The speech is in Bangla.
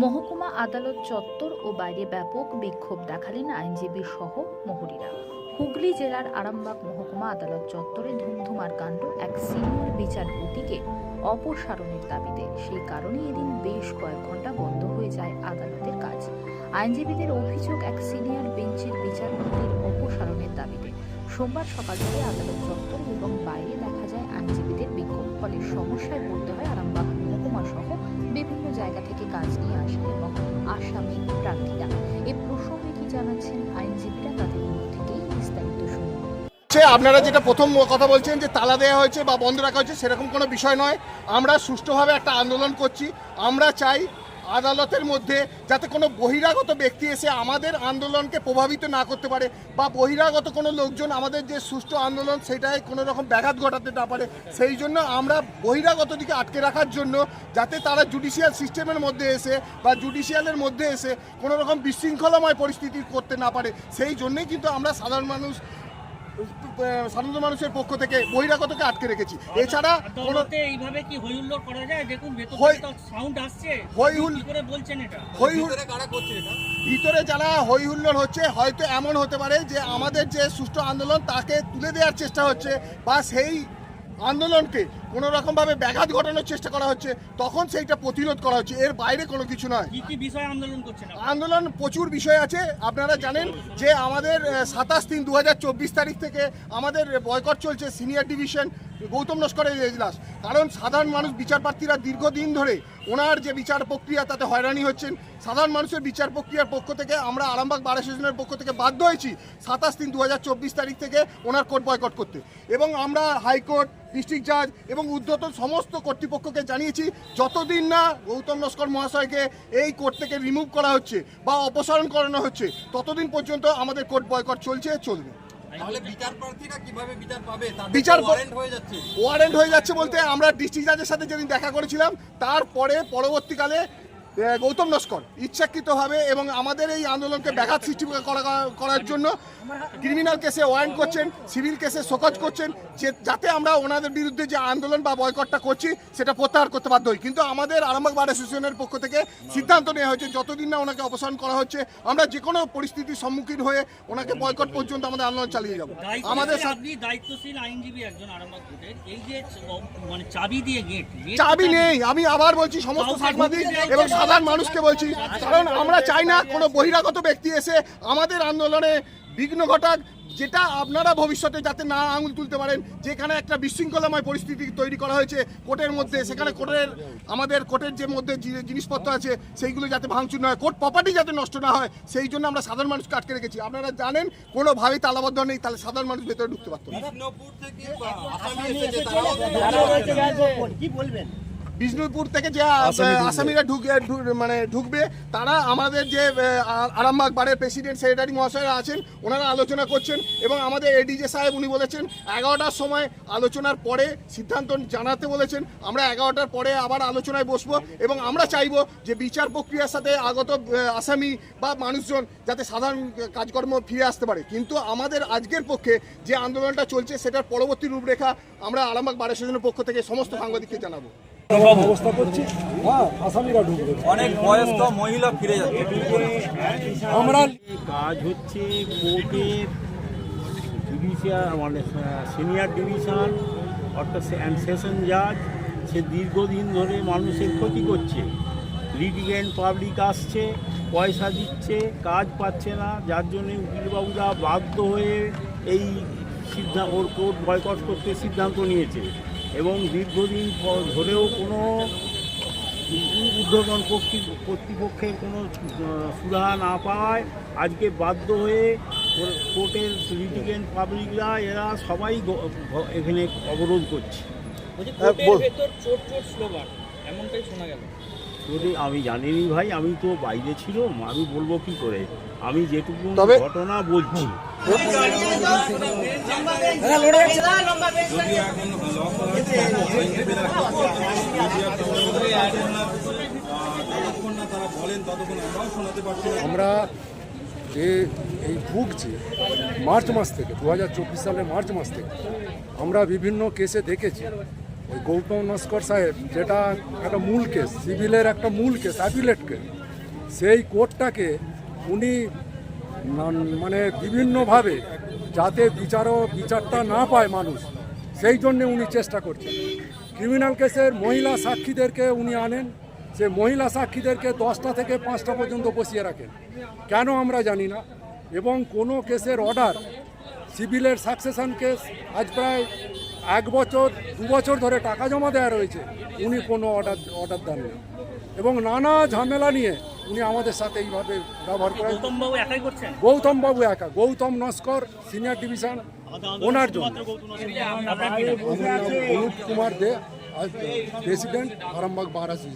মহকুমা আদালত চত্বর ও বাইরে ব্যাপক বিক্ষোভ দেখালেন আইনজীবী সহ মহুরীরা। হুগলি জেলার আরামবাগ মহকুমা আদালত চত্বরে ধুমধুমার কাণ্ড এক সিনিয়র বিচারপতিকে অপসারণের দাবিতে। সেই কারণে এদিন বেশ কয়েক ঘণ্টা বন্ধ হয়ে যায় আদালতের কাজ। আইনজীবীদের অভিযোগ এক সিনিয়র বেঞ্চের বিচারপতির অপসারণের দাবিতে। সোমবার সকাল থেকে আদালত চত্বর এবং বাইরে দেখা যায় আইনজীবীদের বিক্ষোভ। ফলে সমস্যায় পড়তে হয় আরামবাগ মহকুমা সহ বিভিন্ন জায়গা থেকে কাজ নিয়ে আসেন এবং আসামি প্রার্থীরা। এ প্রসঙ্গে কি জানাচ্ছেন আইনজীবীরা তাদের মুখ থেকেই বিস্তারিত শুনুন। আপনারা যেটা প্রথম কথা বলছেন যে তালা দেওয়া হয়েছে বা বন্ধ রাখা হয়েছে, সেরকম কোনো বিষয় নয়। আমরা সুষ্ঠুভাবে একটা আন্দোলন করছি। আমরা চাই আদালতের মধ্যে যাতে কোনো বহিরাগত ব্যক্তি এসে আমাদের আন্দোলনকে প্রভাবিত না করতে পারে বা বহিরাগত কোনো লোকজন আমাদের যে সুষ্ঠু আন্দোলন সেটায় কোনো রকম ব্যাঘাত ঘটাতে না পারে, সেই জন্য আমরা বহিরাগত দিকে আটকে রাখার জন্য যাতে তারা জুডিশিয়াল সিস্টেমের মধ্যে এসে বা জুডিশিয়ালের মধ্যে এসে কোনো রকম বিশৃঙ্খলাময় পরিস্থিতি করতে না পারে, সেই জন্যেই কিন্তু আমরা সাধারণ মানুষ সাধারণ মানুষের পক্ষ থেকে বহিরাগতকে আটকে রেখেছি। এছাড়া এইভাবে কি হই করা যায়? দেখুন ভেতর সাউন্ড আসছে। করে বলছেন এটা? হই হুল- ভিতরে যারা হই হুল্লোড় হচ্ছে হয়তো এমন হতে পারে যে আমাদের যে সুষ্ঠু আন্দোলন তাকে তুলে দেওয়ার চেষ্টা হচ্ছে বা সেই আন্দোলনকে কোনো রকমভাবে ব্যাঘাত ঘটানোর চেষ্টা করা হচ্ছে তখন সেইটা প্রতিরোধ করা হচ্ছে। এর বাইরে কোনো কিছু নয়। কি কি বিষয়ে আন্দোলন আন্দোলন প্রচুর বিষয় আছে। আপনারা জানেন যে আমাদের সাতাশ তিন দু তারিখ থেকে আমাদের বয়কট চলছে সিনিয়র ডিভিশন। গৌতম নস্করের এজলাস কারণ সাধারণ মানুষ, বিচারপ্রার্থীরা দীর্ঘদিন ধরে ওনার যে বিচার প্রক্রিয়া, তাতে হয়রানি হচ্ছেন। সাধারণ মানুষের বিচার প্রক্রিয়ার পক্ষ থেকে আমরা আরামবাগ বার অ্যাসোসিয়েশনের পক্ষ থেকে বাধ্য হয়েছি সাতাশ তিন দু তারিখ থেকে ওনার কোর্ট বয়কট করতে। এবং আমরা হাইকোর্ট, ডিস্ট্রিক্ট জাজ এবং উদ্ধত সমস্ত কর্তৃপক্ষকে জানিয়েছি, যতদিন না গৌতম নস্কর মহাশয়কে এই কোর্ট থেকে রিমুভ করা হচ্ছে বা অপসারণ করানো হচ্ছে, ততদিন পর্যন্ত আমাদের কোর্ট বয়কট চলছে, চলবে। তাহলে বিচার প্রার্থীরা কীভাবে বিচার পাবে? বিচার ওয়ারেন্ট হয়ে যাচ্ছে। ওয়ারেন্ট হয়ে যাচ্ছে বলতে আমরা ডিস্ট্রিক্ট জাজের সাথে যেদিন দেখা করেছিলাম তারপরে পরবর্তীকালে গৌতম নস্কর ইচ্ছাকৃতভাবে এবং আমাদের এই আন্দোলনকে ব্যাঘাত সৃষ্টি করা- করার জন্য ক্রিমিনাল কেসে ওয়ারেন্ট করছেন সিভিল কেসে শোকজ করছেন যে যাতে আমরা ওনাদের বিরুদ্ধে যে আন্দোলন বা বয়কটটা করছি সেটা প্রত্যাহার করতে বাধ্য হই। কিন্তু আমাদের আরামবাগ বার অ্যাসোসিয়েশনের পক্ষ থেকে সিদ্ধান্ত নেওয়া হয়েছে যতদিন না ওনাকে অপসারণ করা হচ্ছে আমরা যে কোনো পরিস্থিতির সম্মুখীন হয়ে ওনাকে বয়কট পর্যন্ত আমাদের আন্দোলন চালিয়ে যাব। আমাদের আমাদের সাথে আপনি দায়িত্বশীল আইনজীবী একজন আরামবাগ এই যে মানে চাবি দিয়ে গেট চাবি নেই আমি আবার বলছি সমস্ত সাংবাদিক এবং সাধারণ মানুষকে বলছি কারণ আমরা চাই না কোনো বহিরাগত ব্যক্তি এসে আমাদের আন্দোলনে বিঘ্ন ঘটাক যেটা আপনারা ভবিষ্যতে যাতে না আঙুল তুলতে পারেন। যেখানে একটা বিশৃঙ্খলাময় পরিস্থিতি তৈরি করা হয়েছে কোর্টের মধ্যে সেখানে কোর্টের আমাদের কোর্টের যে মধ্যে জিনিসপত্র আছে সেইগুলো যাতে ভাঙচুর না হয় কোর্ট প্রপার্টি যাতে নষ্ট না হয় সেই জন্য আমরা সাধারণ মানুষকে আটকে রেখেছি। আপনারা জানেন কোনোভাবেই তালাবদ্ধ নেই তাহলে সাধারণ মানুষ ভেতরে ঢুকতে পারতো না। বিষ্ণুপুর থেকে যে আসামিরা ঢুকে মানে ঢুকবে তারা আমাদের যে আরামবাগ বারের প্রেসিডেন্ট সেক্রেটারি মহাশয়রা আছেন ওনারা আলোচনা করছেন এবং আমাদের এডিজে সাহেব উনি বলেছেন এগারোটার সময় আলোচনার পরে সিদ্ধান্ত জানাতে বলেছেন আমরা এগারোটার পরে আবার আলোচনায় বসবো এবং আমরা চাইব যে বিচার প্রক্রিয়ার সাথে আগত আসামি বা মানুষজন যাতে সাধারণ কাজকর্ম ফিরে আসতে পারে। কিন্তু আমাদের আজকের পক্ষে যে আন্দোলনটা চলছে সেটার পরবর্তী রূপরেখা আমরা আরামবাগ বার অ্যাসোসিয়েশনের পক্ষ থেকে সমস্ত সাংবাদিককে জানাব। ব্যবস্থা করছি। হ্যাঁ আসামিরা ঢুকবে। অনেক বয়স্ক মহিলা ফিরে যাচ্ছে। আমরা কাজ হচ্ছে কোর্টের মানে সিনিয়র ডিভিশন অর্থাৎ অ্যান্ড সেশন জাজ সে দীর্ঘদিন ধরে মানুষের ক্ষতি করছে। লিটিগেন্ট পাবলিক আসছে পয়সা দিচ্ছে কাজ পাচ্ছে না। যার জন্যে উকিলবাবুরা বাধ্য হয়ে এই সিদ্ধান্ত ওর কোর্ট বয়কট করতে সিদ্ধান্ত নিয়েছে। এবং দীর্ঘদিন পর- ধরেও কোনো ঊর্ধ্বতন কর্তৃপক্ষের কোনো সুরাহা না পায় আজকে বাধ্য হয়ে কোর্টের লিটিগেন্ট পাবলিকরা এরা সবাই এখানে অবরোধ করছে কোর্টের ভেতর চোট চোট স্লোগান এমনটাই শোনা গেল যদি আমি জানিনি ভাই আমি তো বাইরে ছিলাম আমি বলব কি করে আমি যেটুকু ঘটনা বলছি যতক্ষণ না আমরা যে এই ভুগছি মার্চ মাস থেকে, দু হাজার চব্বিশ সালের মার্চ মাস থেকে আমরা বিভিন্ন কেসে দেখেছি। ওই গৌতম নস্কর সাহেব যেটা একটা মূল কেস, সিভিলের একটা মূল কেস, অ্যাপিলেট কেস, সেই কোর্টটাকে উনি মানে বিভিন্নভাবে যাতে বিচারও বিচারটা না পায় মানুষ সেই জন্যে উনি চেষ্টা করছেন। ক্রিমিনাল কেসের মহিলা সাক্ষীদেরকে উনি আনেন। সে মহিলা সাক্ষীদেরকে দশটা থেকে পাঁচটা পর্যন্ত বসিয়ে রাখেন। কেন আমরা জানি না। এবং কোনো কেসের অর্ডার সিভিলের সাকসেশন কেস আজ প্রায় এক বছর, দু বছর ধরে টাকা জমা দেওয়া রয়েছে। উনি কোনো অর্ডার অর্ডার দেন এবং নানা ঝামেলা নিয়ে উনি আমাদের সাথে এইভাবে ব্যবহার করেন। গৌতম বাবু একাই করছেন? গৌতম একা। গৌতম নস্কর সিনিয়র ডিভিশন ওনার জন্য। অনুপ কুমার দে প্রেসিডেন্ট আরামবাগ ইউ